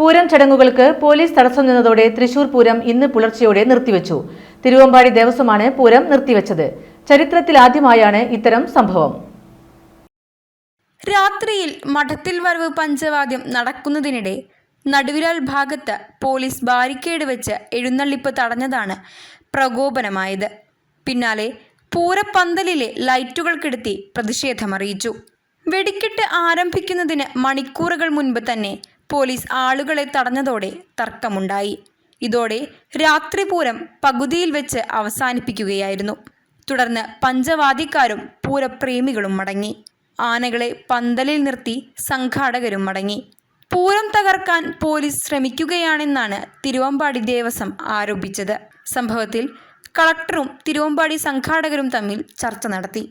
പൂരം ചടങ്ങുകൾക്ക് പോലീസ് തടസ്സം നിന്നതോടെ തൃശൂർ പൂരം ഇന്ന് പുലർച്ചെയോടെ നിർത്തിവെച്ചു. തിരുവമ്പാടി ദേവസ്വമാണ് പൂരം നിർത്തിവെച്ചത്. ചരിത്രത്തിൽ ആദ്യമായാണ് ഇത്തരം സംഭവം. രാത്രിയിൽ മഠത്തിൽ വരവ് പഞ്ചവാദ്യം നടക്കുന്നതിനിടെ നടുവിലാൽ ഭാഗത്ത് പോലീസ് ബാരിക്കേഡ് വെച്ച് എഴുന്നള്ളിപ്പ് തടഞ്ഞതാണ് പ്രകോപനമായത്. പിന്നാലെ പൂരപ്പന്തലിലെ ലൈറ്റുകൾ കെടുത്തി പ്രതിഷേധമറിയിച്ചു. വെടിക്കെട്ട് ആരംഭിക്കുന്നതിന് മണിക്കൂറുകൾ മുൻപ് തന്നെ പോലീസ് ആളുകളെ തടഞ്ഞതോടെ തർക്കമുണ്ടായി. ഇതോടെ രാത്രി പൂരം പകുതിയിൽ വെച്ച് അവസാനിപ്പിക്കുകയായിരുന്നു. തുടർന്ന് പഞ്ചവാദിക്കാരും പൂരപ്രേമികളും മടങ്ങി. ആനകളെ പന്തലിൽ നിർത്തി സംഘാടകരും മടങ്ങി. പൂരം തകർക്കാൻ പോലീസ് ശ്രമിക്കുകയാണെന്നാണ് തിരുവമ്പാടി ദേവസ്വം ആരോപിച്ചത്. സംഭവത്തിൽ കളക്ടറും തിരുവമ്പാടി സംഘാടകരും തമ്മിൽ ചർച്ച നടത്തി.